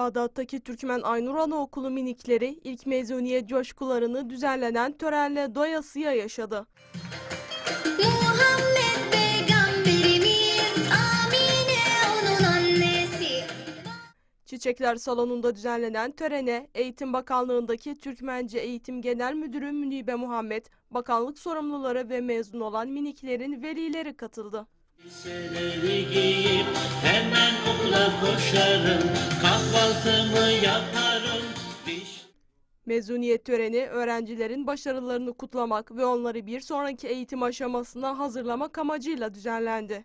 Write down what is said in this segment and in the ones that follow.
Bağdat'taki Türkmen Aynur Anaokulu minikleri ilk mezuniyet coşkularını düzenlenen törenle doyasıya yaşadı. Muhammed peygamberimiz Amine onun annesi Çiçekler Salonu'nda düzenlenen törene Eğitim Bakanlığı'ndaki Türkmence Eğitim Genel Müdürü Münibe Muhammed, bakanlık sorumluları ve mezun olan miniklerin velileri katıldı. Giyip hemen okula koşarım Kahvaltımı yaparım diş Mezuniyet töreni öğrencilerin başarılarını kutlamak ve onları bir sonraki eğitim aşamasına hazırlamak amacıyla düzenlendi.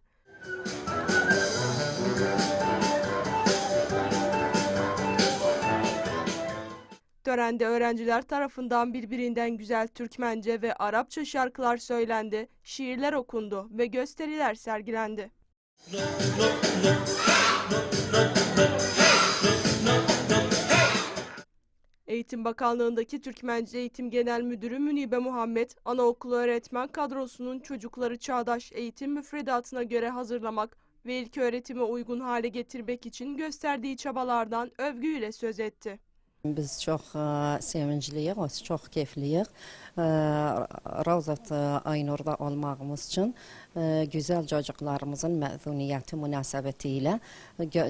Törende öğrenciler tarafından birbirinden güzel Türkmence ve Arapça şarkılar söylendi, şiirler okundu ve gösteriler sergilendi. Eğitim Bakanlığı'ndaki Türkmence Eğitim Genel Müdürü Münibe Muhammed, anaokulu öğretmen kadrosunun çocukları çağdaş eğitim müfredatına göre hazırlamak ve ilk öğretime uygun hale getirmek için gösterdiği çabalardan övgüyle söz etti. Biz çok e, sevinçliyiz, çok keyifliyiz. E, Ravzat e, Aynur'da olmağımız için güzel çocuklarımızın mezuniyeti münasebetiyle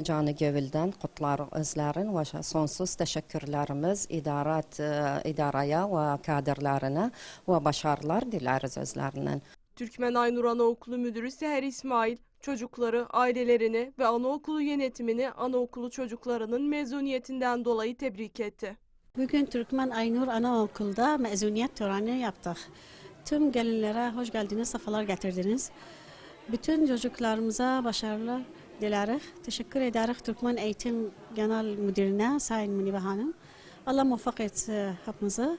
canı gövülden kutlar özlerin ve sonsuz teşekkürlerimiz idarat, idaraya ve kaderlerine ve başarılar dileriz özlerinden. Türkmen Aynur Anaokulu Müdürü Seher İsmail, çocukları, ailelerini ve anaokulu yönetimini anaokulu çocuklarının mezuniyetinden dolayı tebrik etti. Bugün Türkmen Aynur Anaokul'da mezuniyet töreni yaptık. Tüm gelinlere hoş geldiniz, sefalar getirdiniz. Bütün çocuklarımıza başarılar dileriz. Teşekkür ederiz Türkmen Eğitim Genel Müdürüne Sayın Munibe Hanım. Allah muvaffak etsin hepimizi.